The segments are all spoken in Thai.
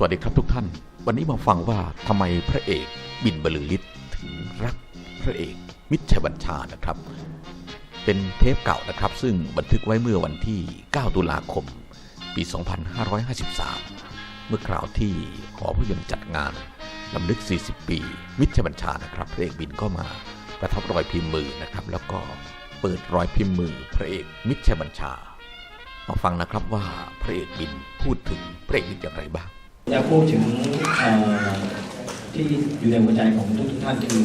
สวัสดีครับทุกท่าน วันนี้มาฟังว่าทำไมพระเอกบินบรรลือฤทธิ์ถึงรักพระเอกมิตรชัยบัญชานะครับ เป็นเทปเก่านะครับ ซึ่งบันทึกไว้เมื่อวันที่ 9 ตุลาคม ปี 2553 เมื่อคราวที่หอภาพยนตร์จัดงานลำลึก 40 ปีมิตรชัยบัญชานะครับ พระเอกบินก็มาประทับรอยพิมพ์มือนะครับ แล้วก็เปิดรอยพิมพ์มือพระเอกมิตรชัยบัญชา มาฟังนะครับว่าพระเอกบินพูดถึงพระเอกอย่างไรบ้าง จะพูดถึงที่อยู่ในหัวใจของทุกท่านคือ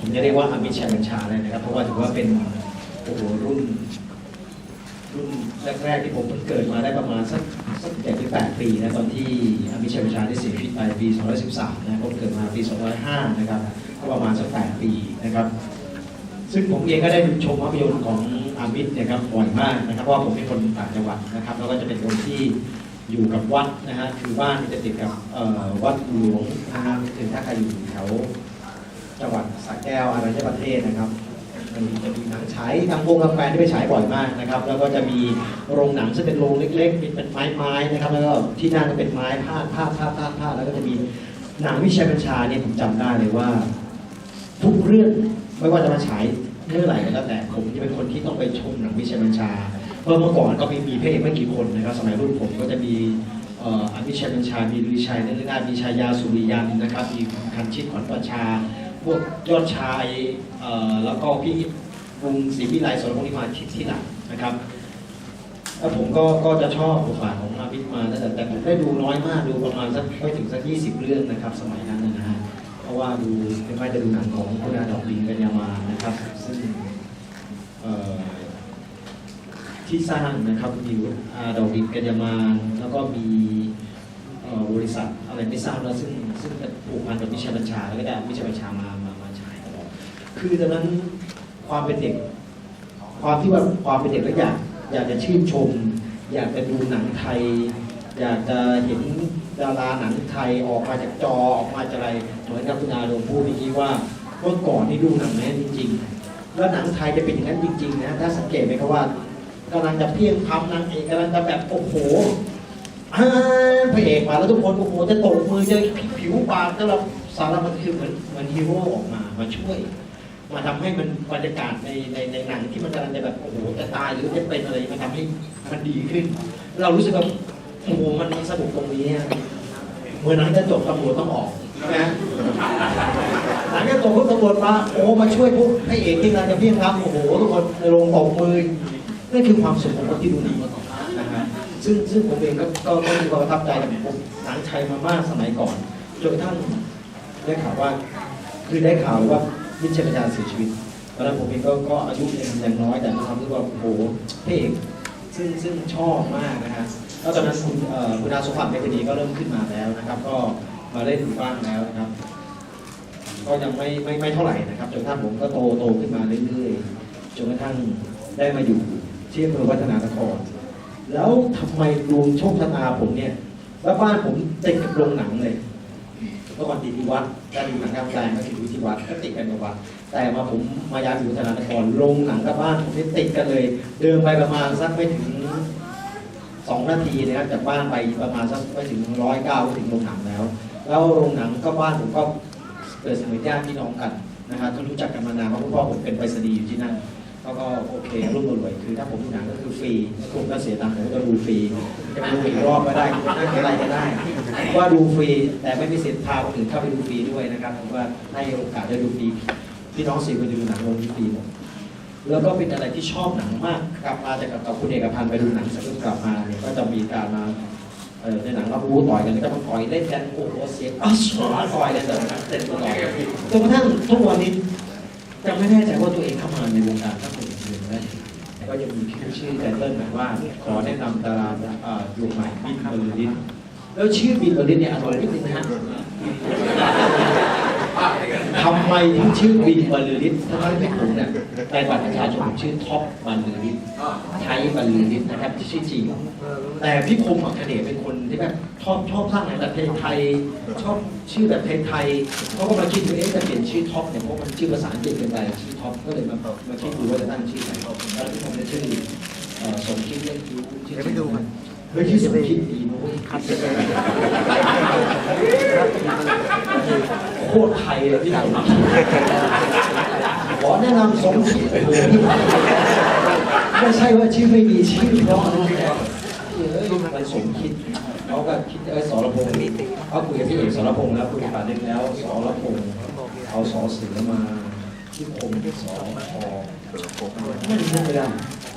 ผมจะเรียกว่าอมิตชัยบัญชาเลยนะครับ เพราะว่าถือว่าเป็นโอ้โหรุ่น รุ่นแรกๆที่ผมเพิ่งเกิดมาได้ประมาณสักสักเจ็ดถึงแปดปีนะตอนที่อมิตชัยบัญชาได้เสียชีวิตไปปี2013นะผมเกิดมาปี2005นะครับก็ประมาณสักแปดปีนะครับซึ่งผมเองก็ได้ชมภาพยนตร์ของอามิตนี่ยครับบ่อยมากนะครับเพราะผมเป็นคนต่างจังหวัดนะครับ แล้วก็จะเป็นคนที่ อยู่กับวัดนะฮะคือบ้านจะติดกับวัดหลวงนะฮะถึงถ้าใครอยู่แถวจังหวัดสระแก้วอะไรัญญประเทศนะครับมันจะมีหนังฉายทางวงกาแฟที่ไปฉายบ่อยมากนะครับ แล้วก็จะมีโรงหนังซึ่งเป็นโรงเล็กๆเป็นไม้ๆนะครับ แล้วก็ที่นั่งก็เป็นไม้พาดพาดพาดพาดพาดแล้วก็จะมีหนังวิชัยบัญชาเนี่ยผมจำได้เลยว่า ทุกเรื่องไม่ว่าจะมาฉายเมื่อไหร่ก็แล้วแต่ผมจะเป็นคนที่ต้องไปชมหนังวิชัยบัญชา เพราะเมื่อก่อนก็มีมีพระเอกไม่กี่คนนะครับสมัยรุ่นผมก็จะมีอภิชัยบัญชา มีลุยชัยนฤนามีชายาสุริยันนะครับมีคันชิตขวัญประชา พวกยอดชายแล้วก็พี่กรุงศรีวิไลสรพงษ์นิมาที่ที่หลังนะครับแล้วผมก็ก็จะชอบบทบาทของอาภิษมาแต่แต่ผมได้ดูน้อยมากดูประมาณสักไม่ถึงสักยี่สิบเรื่องนะครับ สมัยนั้นนะฮะเพราะว่าดูไม่ค่อยจะดูหนังของคุณอาดอกดินกัญญามานะครับ ซึ่งเอ่อ ที่สร้างนะครับมีอาดอกดินกัญญามาแล้วก็มีบริษัทอะไรไม่ทราบแล้วซึ่งซึ่งผูกพันกับวิชาบัญชาแล้วก็ได้วิชาบัญชามามามาฉายตลอดคือตอนนั้นความเป็นเด็ก ความที่ว่าความเป็นเด็กแล้วอยากอยากจะชื่นชม อยากจะดูหนังไทย อยากจะเห็นดาราหนังไทยออกมาจากจอออกมาจากอะไรเหมือนกับคุณอาโดมพูดเมื่อกี้ว่าเมื่อก่อนนี่ดูหนังแม่นจริง ๆ แล้วหนังไทยจะเป็นอย่างนั้นจริงๆนะถ้าสังเกตไหมครับว่า กำลังจะเพียงพำนางเอกกำลังจะแบบโอ้โหพระเอกมาแล้วทุกคนโอ้โหจะตกมือจะผิวปากก็เราสารมันคือเหมือนเหมือนฮีโร่ออกมามาช่วย มาทำให้มันบรรยากาศในในในหนังที่มันกำลังจะแบบโอ้โหจะตายหรือจะเป็นอะไรมันทำให้มันดีขึ้น เรารู้สึกว่าโอ้โหมันสนุกตรงนี้เมื่อนังจะจบตำรวจต้องออกใช่ไหมฮะหนังจะจบตำรวจมาโอ้มาช่วยพวกพระเอกที่กำลังจะเพี้ยงครับโอ้โหทุกคนในโรงตบมือ นั่นคือความสุขของคนที่ดูหนังนะฮะซึ่งซึ่งผมเองก็ก็ก็มีความประทับใจกับผมหนังไทยมามากสมัยก่อนจนกระทั่งได้ข่าวว่า คือได้ข่าวว่ามิตรชัยบัญชาเสียชีวิตตอนนั้นผมเองก็ก็อายุยังยังน้อยแต่ทำด้วยว่าโอ้โหพระเอกซึ่งซึ่งชอบมากนะฮะแล้วตอนนั้นคุณเอ่อคุณอาสมบัติเมธานีก็เริ่มขึ้นมาแล้วนะครับ ก็มาเล่นอยู่บ้างแล้วนะครับ ก็ยังไม่ไม่ไม่เท่าไหร่นะครับจนกระทั่งผมก็โตโตขึ้นมาเรื่อยๆจนกระทั่งได้มาอยู่ ที่อำเภอวัฒนานคร แล้วทำไมดวงโชคชะตาผมเนี่ยแล้วบ้านผมติดกับโรงหนังเลยเมื่อก่อนติดที่วัดการดูหนังกลางแปลงก็ติดที่วัดก็ติดกันกับวัด แต่มาผมมาย้ายอยู่ธนานครโรงหนังกับบ้านผมนี่ติดกันเลย เดินไปประมาณสักไม่ถึงสองนาทีนะครับจากบ้านไปประมาณสักไม่ถึงร้อยเก้าถึงโรงหนังแล้ว แล้วโรงหนังก็บ้านผมก็เกิดสมัยญาติพี่น้องกันนะครับก็รู้จักกันมานานเพราะพ่อผมเป็นไปรษณีย์อยู่ที่นั่น เขาก็โอเครุ่มรวยคือถ้าผมดูหนังก็คือฟรีคุณก็เสียตังค์ผมก็ดูฟรีจะดูอีกรอบก็ได้นั่งอะไรก็ได้ ว่าดูฟรีแต่ไม่มีสิทธิ์พาคนอื่นเข้าไปดูฟรีด้วยนะครับผมว่าให้โอกาสได้ดูฟรีพี่น้องสี่คนดูหนังโรงฟรีหมดแล้วก็เป็นอะไรที่ชอบหนังมากกลับมาจากกับคุณเอกพันธ์ไปดูหนังเสร็จก็กลับมาเนี่ยก็จะมีการมาเออในหนังเราบูต่อยกันก็มาต่อยเล่นกันโอ้โหเสียงอ้าวต่อยกันแต่เต้นต่อยกันจนกระทั่งทุกวันนี้ยังไม่แน่ใจว่าตัวเองเข้ามาในวงการตั้ง ก็ยังมีชื่อชื่อไตเติ้ลแบบว่าขอแนะนำดาราดวงใหม่บินบอลลิสแล้วชื่อบินบอลลิสเนี่ยอร่อยนิดนึงนะฮะ ทำไมถึงชื่อบินบรรลือฤทธิ์ทั้งที่ผมเนี่ยในบัตรประชาชนผมชื่อท็อปบรรลือฤทธิ์ไทยบรรลือฤทธิ์นะครับที่ชื่อจริงแต่พี่คมอัคเดชเป็นคนที่แบบชอบชอบสร้างหนังแบบไทยๆชอบชื่อแบบไทยๆเขาก็มาคิดว่าเอ๊ะจะเปลี่ยนชื่อท็อปเนี่ยเพราะมันชื่อภาษาอังกฤษเป็นไปชื่อท็อปก็เลยมามาคิดดูว่าจะตั้งชื่ออะไรแล้วพี่คมจะชื่อเอ่อสมคิดเล่นคิ้วชื่อจริงเดี๋ยวไปดูกันเฮ้ยชื่อสมคิดดี นะเว้ยคตรไทยเลยพี่ผมขอแนะนำสมคิดโอ้โหไม่ใช่ว่าชื่อไม่มีชื่อเพราะนะแต่เอ้ยมันสมคิดเขาก็คิดเออสรพงศ์เขาคุยกับพี่เอกสรพงศ์แล้วคุยกับปาเล็กแล้วสรพงศ์เอาสอเสือมาที่คมสอพอไม่ได้ไม่ได้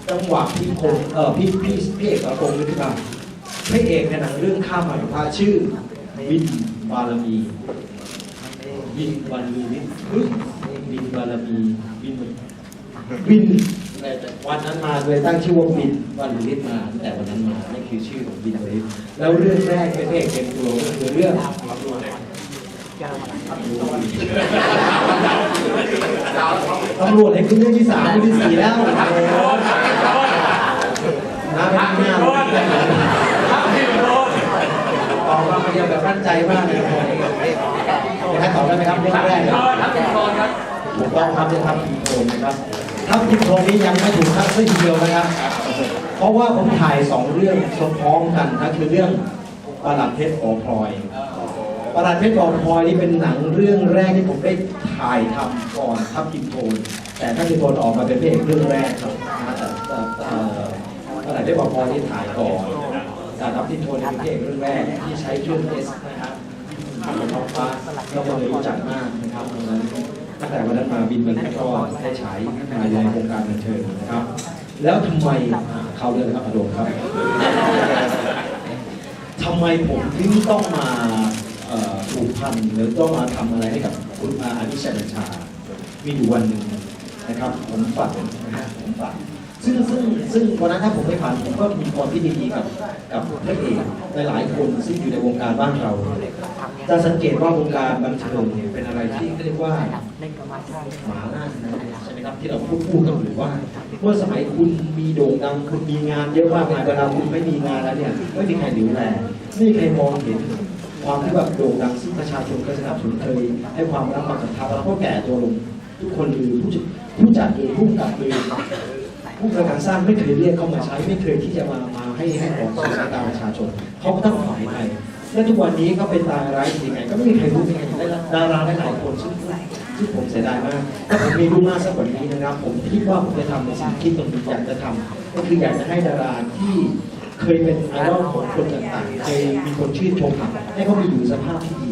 จังหวะพี่คมเออพี่พี่พี่เอกสรพงศ์นึกขึ้นมา พระเอกในหนังเรื่องข้ามหมายพระชื่อ วินบารมีวินบารมีวินวินบารมีวินวินวันนั้นมาเลยตั้งชื่อว่าวินบารมีมาตั้งแต่วันนั้นมานี่คือชื่อของวินบารมีแล้วเรื่องแรกเป็นพระเอกเป็นตัวก็คือเรื่องตำรวจไอ้คือเรื่องที่สามเรื่องที่สี่แล้วน้าไม่ได้หน้า อบมาคนเดียวแบบมั่นใจมากเลยอยากให้ตอบได้ไหมครับเรื่องแรกเนี่ยถูกต้องครับจะทำผิดโครงนะครับถ้าผิดโครงนี้ยังไม่ถูกทักสักทีเดียวนะครับ เพราะว่าผมถ่ายสองเรื่องพร้อมกันนะคือเรื่องประหลัดเพชรหอพลอยประหลัดเพชรหอพลอยนี่เป็นหนังเรื่องแรกที่ผมได้ถ่ายทำก่อนทับทิมโทนแต่ทับทิมโทนออกมาเป็นพระเรื่องแรกครับนะแต่แต่ประหลัดเพชรหอพลอยนี่ถ่ายก่อน แต่ทับทิมโทนนี่เป็นพระเอกเรื่องแรกที่ใช้เครื่องเอสนะครับท้องฟ้าเราก็เลยรู้จักมากนะครับตรงนั้นตั้งแต่วันนั้นมาบินมันก็ได้ฉายมาอยู่ในวงการบันเทิงนะครับ แล้วทำไมเขาเรื่องครับอโดมครับทำไมผมถึงต้องมาผูกพันหรือต้องมาทำอะไรให้กับคุณอาอนิชัยบัญชา มีอยู่วันหนึ่งนะครับ ผมฝันนะฮะผมฝัน ซึ่งซึ่งซึ่งวันนั้นถ้าผมไม่ฝันผมก็มีความคิดดีๆกับกับพระเอกหลายๆคนซึ่งอยู่ในวงการบ้านเราจะสังเกตว่าวงการบันเทิงเนี่ยเป็นอะไรที่เรียกว่าหมาล่านะใช่ไหมครับที่เราพูดพูดกันอยู่ว่าเมื่อสมัยคุณมีโด่งดังคุณมีงานเยอะมากมายเวลาคุณไม่มีงานแล้วเนี่ยไม่มีใครเหลียวแลไม่มีใครมองเห็นความที่แบบโด่งดังซึ่งประชาชนเคยสนับสนุนเคยให้ความรักความศรัทธาแล้วก็แก่ตัวลงทุกคนลืมผู้จัดผู้จัดลืมผู้กำกับลืม ผู้ประกอบสร้างไม่เคยเรียกเข้ามาใช้ไม่เคยที่จะมามาให้ให้ออกสู่สายตาประชาชนเขาก็ต้องหายไปและทุกวันนี้ก็เป็นตายร้ายยังไง ก็ไม่มีใครรู้ยังไงดาราหลายคนซึ่งซึ่ผมเสียดายมากถ้าผมมีรู้มากสักกว่านี้นะครับ ผมคิดว่าผมจะทำในสิ่งที่ผมอยากจะทำก็คืออยากจะให้ดาราที่เคยเป็นไอดอลของคนต่างๆเคยมีคนชื่นชมให้เขามีอยู่สภาพที่ดี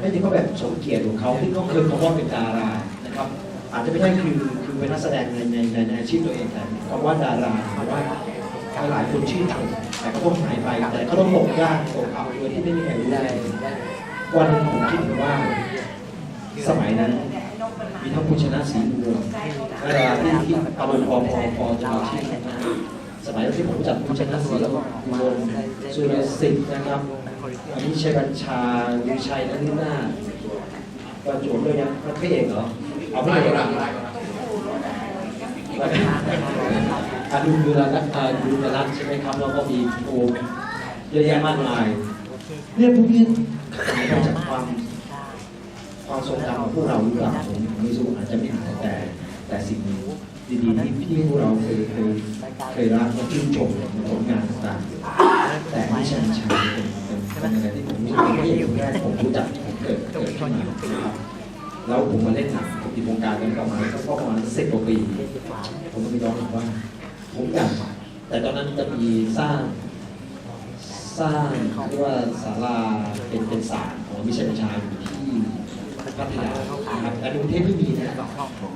ให้ที่เขาแบบสมเกียรติของเขาที่เขาเคยเขาว่าเป็นดารานะครับ อาจจะไม่ใช่คือ เป็นนักแสดงในในในในอาชีพตัวเองแต่คำว่าดาราหรือว่าหลายคนชื่นชมแต่ก็ต้องหายไปแต่ก็ต้องตกยากตกอับโดยที่ไม่มีใครรู้ได้วันหนึ่งผมคิดว่า สมัยนั้น มีทั้งคุณชนะศรีบัวดาราที่ที่ตะวันพอพอพอจะมีชื่อนะครับสมัยที่ผมจักคุณชนะศรีบัวสุรสิทธิ์นะครับอันนี้ชัยบัญชาวิชัยนันทินาประจวบด้วยนะพระเอกเหรอเอาไม่ได้อาดูดูรัตน์อ่าดูแลรัตน์ใช่ไหมครับแล้วก็มีโอมเยอะแยะมากมายเนี่ยพวกนี้หายไปจากความความทรงจำของพวกเราหรือเปล่าผมไม่รู้อาจจะไม่ถึงแต่ แต่สิ่งดีๆที่ที่พวกเราเคยเคยเคยรักและชื่นชมในผลงานต่างๆแต่ไม่ช่ใช่เป็นเป็นเป็นอะไรที่ผมรู้สึกว่าไม่อยู่แรกผมรู้จักผมเกิดเกิดขึ้นมาครับ แล้วผมมาเล่นหนังผมติดวงการกันประมาณก็ประมาณสิบกว่าปี ผมก็มีน้องบอกว่า ผมอยากแต่ตอนนั้นจะมีสร้าง สร้างเรียกว่าศาลาเป็นเป็นศาลของมิเชัยบัญชาอยู่ที่พัทยานะครับแต่กรุงเทพไม่มีนะ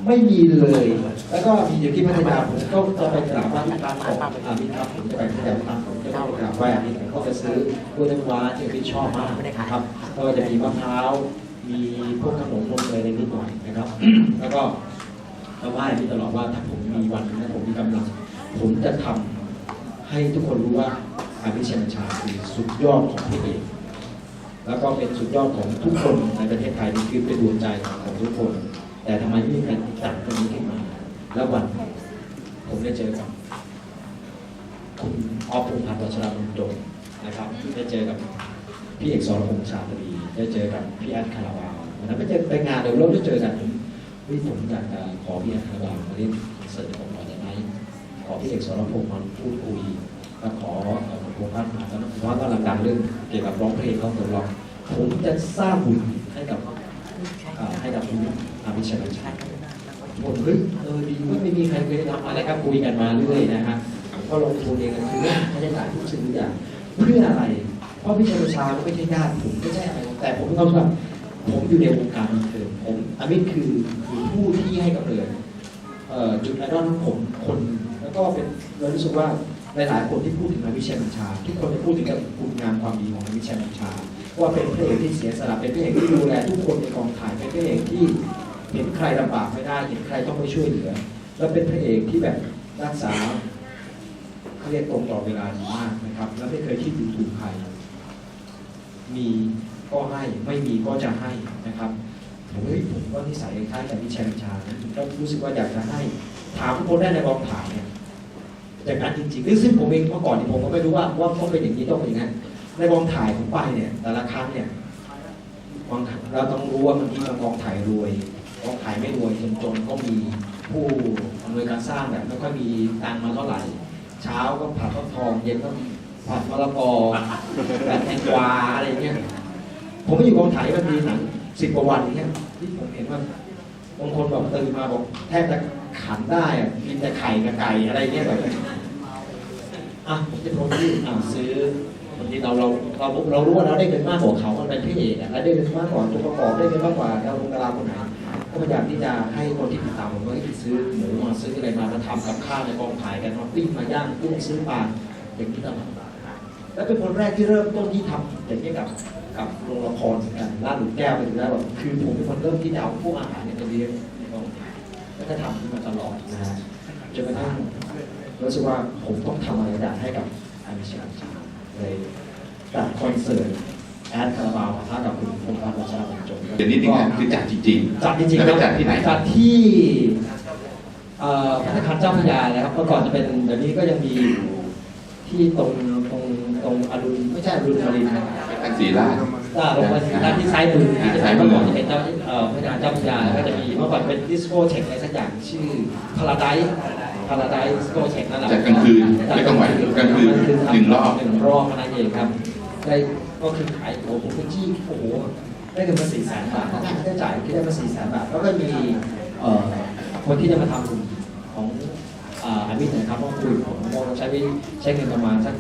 ไม่มีเลย แล้วก็มีอยู่ที่พัทยาผมก็จะไปกราบไหว้ที่ร้านของอามิตรครับผมจะไปพัทยาตามผมจะไปกราบไหว้อามิตรผมก็จะซื้อกล้วยน้ำว้าที่อามิตรชอบมากนะครับก็จะมีมะพร้าว มีพวกขนมนมเนยอะไรนิดหน่อยนะครับ แล้วก็มาไหว้อามิตรตลอดว่าถ้าผมมีวันหนึงถ้าผมมีกำลัง ผมจะทำให้ทุกคนรู้ว่าอามิตรชัยบัญชาคือสุดยอดของพระเอกแล้วก็เป็นสุดยอดของทุกคนในประเทศไทยนี่คือเป็นดวงใจของทุกคน แต่ทำไมไม่มีใครจับตรงนี้ขึ้นมา แล้ววันผมได้เจอกับคุณออฟพงษ์พันธ์วัชรพงษ์จงนะครับได้เจอกับพี่เอกสรพงษ์ชาตรี ได้เจอกับพี่แอดคาราบาววันนั้นไปเจอไปงานเดี๋ยวเราได้เจอกันผมวิผมอยากจะขอพี่แอดคาราบาวมาเล่นคอนเสิร์ตผมหน่อยได้ไหมขอพี่เอกสรพงษ์มาพูดคุยและขอเอ่อคุณพงษ์พันธ์มาตอนนั้นคุณพงษ์พันธ์กำลังดังเรื่องเกี่ยวกับร้องเพลงเขาตัวร้องผมจะสร้างบุญให้กับให้กับคุณอาภิชัยบัญชาผมเฮ้ยเออดีว้ยไม่มีใครเคยทำอะไรครับคุยกันมาเรื่อยนะฮะก็ลงทุนเองกันคือเรื่องค่าใช้จ่ายทุกสิ่งทุกอย่างเพื่ออะไร เพราะพิชัยชาก็ไม่ใช่ญาติผมไม่ใช่อะไรแต่ผมมีความรู้สึกว่าผมอยู่ในวงการบันเทิงผมอามิตคือคือผู้ที่ให้กำเนิดเอ่อจุดไอดอลของผมคน แล้วก็เป็นเรารู้สึกว่าหลายๆคนที่พูดถึงนายวิเชียรบัญชา ทุกคนจะพูดถึงกับคุณงามความดีของนายวิเชียรบัญชาว่าเป็นพระเอกที่เสียสละเป็นพระเอกที่ดูแลทุกคนในกองถ่ายเป็นพระเอกที่เห็นใครลำบากไม่ได้ เห็นใครต้องไปช่วยเหลือ แล้วเป็นพระเอกที่แบบรักษาเขาเรียกตรงต่อเวลาดีมากนะครับ แล้วไม่เคยที่ดูถูกใคร มีก็ให้ไม่มีก็จะให้นะครับผมเฮ้ยผมว่านิสัยคล้ายกับวิเชียรบัญชานะก็รู้สึกว่าอยากจะให้ ถามทุกคนได้ในกองถ่ายเนี่ยอย่างนั้นจริงๆซึ่งผมเองเมื่อก่อนที่ผมก็ไม่รู้ว่าว่าเขาเป็นอย่างนี้ต้องเป็นอย่างนั้นในกองถ่ายผมไปเนี่ย แต่ละครั้งเนี่ยกองถ่ายเราต้องรู้ว่าบางทีกองถ่ายรวยกองถ่ายไม่รวยจนๆก็มีผู้อำนวยการสร้างแบบไม่ค่อยมีตังมาเท่าไหร่ เช้าก็ผัดข้าวทองเย็นก็ ผัดมะละกอแบบแตงกวาอะไรเงี้ย ผมไม่อยู่กองถ่ายมันมีหนังสิบกว่าวันเงี้ยที่ผมเห็นว่าบางคนแบบตื่นมาบอกแทบจะขันได้อะกินแต่ไข่กับไก่อะไรเงี้ยแบบอะผมจะพสต์ที่อ่าซื้อบางทีเราเราเราเรารู้ว่าเราได้เงินมากกว่าเขามันเป็นพี่เอกอะและได้เงินมากกว่าตัวประกอบได้เงินมากกว่าดาวดวงดาราคนไหนก็พยายามที่จะให้คนที่ติดตามผมว่าให้ซื้อหมูมาซื้ออะไรมามาทำกับข้าวในกองถ่ายกันมาปิ้งมาย่างกุ้งซื้อปลาอย่างนี้ตลอด และเป็นคนแรกที่เริ่มต้นที่ทำอย่างนี้กับกับโรงละครเหมือนกันล่าหลุมแก้วไปถึงแล้วแบบคือผมเป็นคนเริ่มที่จะเอาพวกอาหารเนี่ยไปเลี้ยงในกองถ่ายแล้วก็ทำที่มาตลอดนะฮะจนกระทั่งรู้สึกว่าผมต้องทำอะไรได้ให้กับอามิชาชาเลยจัดคอนเสิร์ตแอดคาราบาวพากับคุณพงษ์พัฒน์รัชาบรรจงเดี๋ยวนี้นี่งๆคือจัดจริงๆจัดจริงๆแล้วจัดที่ไหนจัดที่พระนครเจ้าพระยานะครับเมื่อก่อนจะเป็นเดี๋ยวนี้ก็ยังมีที่ตรง ตรงตรงอรุณไม่ใช่อรุณมารินทร์ทางศรีราช อ่าลงมาด้านที่ซ้ายมือที่จะซ้ายเป็นมืเมื่ออก่อนจะเป็นเจ้าเอ่อพระนครเจ้าพระยาแล้วก็จะมีเมื่อก่อนเป็นดิสโก้เทคอะไรสักอย่างชื่อพาราไดซ์พาราไดซ์ดิสโก้เทคนั่นแหละจัดกลางคืนไม่กลางวันกลางคืนหนึ่งรอบ หนึ่งรอบเท่านั้นเองครับได้ก็คือขายโอ้โหผมเป็นที่โอ้โหได้เงินมาสี่แสนบาทค่าใช้จ่ายที่ได้มาสี่แสนบาทแล้วก็มีเอ่อคนที่จะมาทำกลุ่มของอ่าอามิตนะครับต้องคุยกับผมว่าใช้ไปใช้เงินประมาณสัก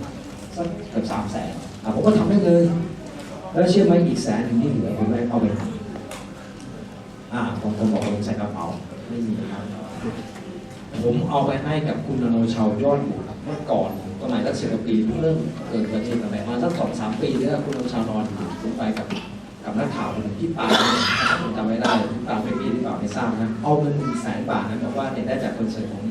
สักเกือบสามแสนผมก็ทำได้เลย แล้วเชื่อไหมอีกแสนหนึ่งที่เหลือผมไม่เอาไปทำอ่าผมผมบอกผมใส่กระเป๋าไม่มีครับผมเอาไปให้กับคุณนโนชาวยอดบุตรเมื่อก่อนสมัยรัชกาลปีเพิ่งเริ่มเกิดประเทศอะไรมาสักสองสามปีแล้วคุณนโนชาวนอนอยู่ผมไปกับกับนักข่าวคนหนึ่งที่ปาเนี่ยผมจำไม่ได้ที่ปาไม่มีหรือเปล่าไม่ทราบนะเอาเงินหนึ่งแสนบาทนะบอกว่าเนี่ยได้จากคอนเสิร์ตของ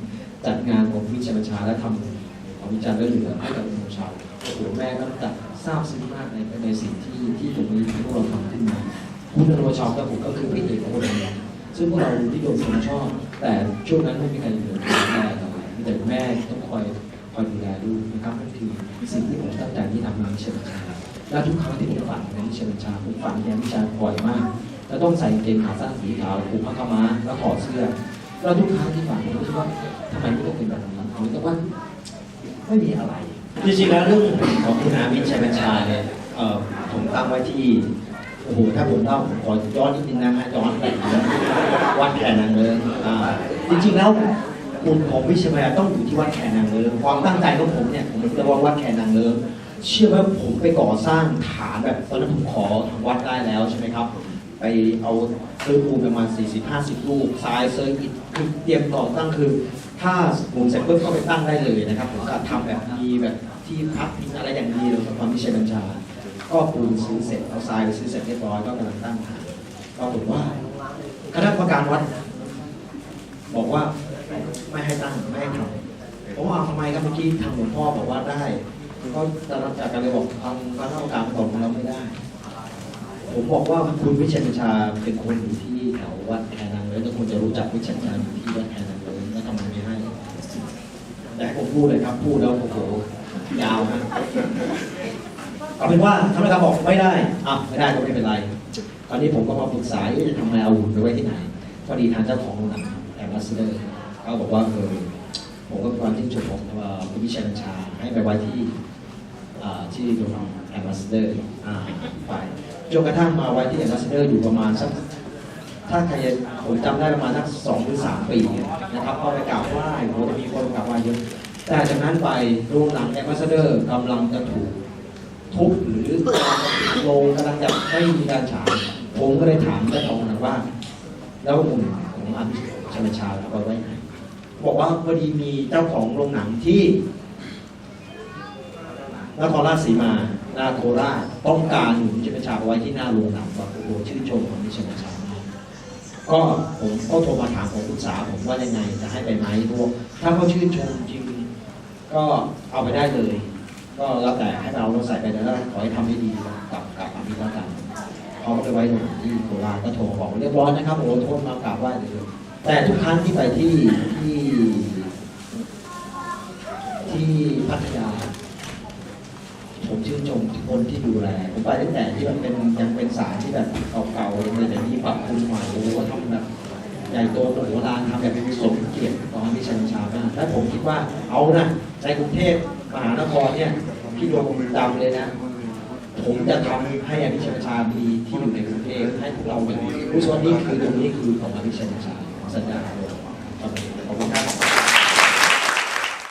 จัดงานของวิชาบัญชาและทำของวิจารณ์เรื่องเหลือให้กับคุณนโนชาว โอ้โหแม่ก็ตัดทราบซึ้งมากในในสิ่งที่ที่ตรงนี้ที่พวกเราทำขึ้นมาคุณนรชาวกับผมก็คือพระเอกของคนหนึ่งซึ่งพวกเราที่โดนคนชอบ แต่ช่วงนั้นไม่มีใครอยู่ดูแลเรามีแต่แม่ต้องคอยคอยดูแลลูกนะครับนั่นคือสิ่งที่ผมตั้งใจที่ทำงานวิชาบัญชาและทุกครั้งที่ผมฝันในวิชาบัญชาผมฝันในวิชาบ่อยมากแล้วต้องใส่เกงขาสั้นสีขาวผูกผ้าขม้าแล้วถอดเสื้อแล้วทุกครั้งที่ฝันผมรู้สึกว่าทำไมไม่ต้องเป็นแบบนี้ผมรู้สึกว่าไม่มีอะไร จริงๆแล้วเรื่องของคุณอามิตรชัยบัญชาเนี่ยเอ่อผมตั้งไว้ที่โอ้โหถ้าผมเล่าผมขอย้อนนิดนึงนะฮะย้อนไปวัดแคนนางเลิงอ่าจริงๆแล้วบุญของวิชยาต้องอยู่ที่วัดแคนนางเลิงความตั้งใจของผมเนี่ยผมจะว่าวัดแคนนางเลิงเชื่อไหมผมไปก่อสร้างฐานแบบตอนนั้นผมขอทางวัดได้แล้วใช่ไหมครับ ไปเอาซื้อปูนประมาณ 40-50 ลูกทรายเซอร์อิฐคือเตรียมต่อตั้งคือ ถ้าหมุนเสร็จปุ๊บก็ไปตั้งได้เลยนะครับผมก็ทำแบบมีแบบที่พักพิงอะไรอย่างดีเลยกับความที่เชยบัญชา ก็ปูนซื้อเสร็จเอาทรายไปซื้อเสร็จเรียบร้อยก็กำลังตั้งฐานก็ถือว่าคณะกรรมการวัด บอกว่าไม่ให้ตั้งไม่ให้ทำผมว่าเอาทำไมครับเมื่อกี้ทางหลวงพ่อบอกว่าได้ก็ตรับจากการเลยบอกทางคณะกรรมการบอกเราไม่ได้ ผมบอกว่าคุณวิเชียรชาเป็นคนอยู่ที่แถววัดแคนางเลยแล้วคุณจะรู้จักวิเชียรชาอยู่ที่วัดแคน พูดเลยครับ พูดแล้วโอ้โหยาวนะเอาเป็นว่าท่านประธานบอกไม่ได้อะไม่ได้ก็ไม่เป็นไร ตอนนี้ผมก็มาปรึกษาว่าจะทำไมเอาหุ่นไปไว้ที่ไหนพอดีทางเจ้าของโรงหนังแอมบาสเดอร์เขาบอกว่าเออผมก็ความที่ชมของว่าคุณวิเชียรชาให้ไปไว้ที่ที่โรงแอมบาสเดอร์อ่าไปจนกระทั่งมาไว้ที่แอมบาสเดอร์อยู่ประมาณสักถ้าใครผมจำได้ประมาณสักสองหรือสามปีนะครับพอไปกราบไหว้โหจะมีคนกราบไหว้เยอะ แต่จากนั้นไปโรงหนังแอมบาสเดอร์กำลังจะถูกทุบหรือกำลังกลงกำลังจะไม่มีการฉายผมก็เลยถามเจ้าของหนังว่า แล้วมุมของอันชนชาเอาไว้ไหนบอกว่าพอดีมีเจ้าของโรงหนังที่นครราชสีมานาโคราชต้องการหนุนชนชาเอาไว้ที่หน้าโรงหนังว่าโอ้โหชื่นชมของนิชนชาก็ผมก็โทรมาถามของคุณสาผมว่ายังไงจะให้ไปไหมรวมถ้าเขาชื่นชมจริง ก็เอาไปได้เลย ก็แล้วแต่ให้เราเราใส่ไปแล้วขอให้ทำให้ดีกับกับอามิตแล้วกันเขาก็ไปไว้ตรงที่โคราชก็โทรบอกเรียบร้อยนะครับโอ้โทษมากราบไหว้เลยแต่ทุกครั้งที่ไปที่ที่ ที่พัทยา ผมชื่นชมทุกคนที่ดูแลผมไปตั้งแต่ที่มันเป็นยังเป็นสารที่แบบเก่าๆเลยแต่นี่ปรับปรุงใหม่โอ้โหทำแบบ ใหญ่โตโมโหลานทำแบบสมเกียรติตอนที่ชันชามากและผมคิดว่าเอานะในกรุงเทพมหานครเนี่ยพี่ดวงดำเลยนะ ผมจะทำให้อภิชัญชามีที่อยู่ในกรุงเทพให้พวกเราแบบรู้สึกว่านี่คือตรงนี้คือของอภิชัญชาสัญญาครับ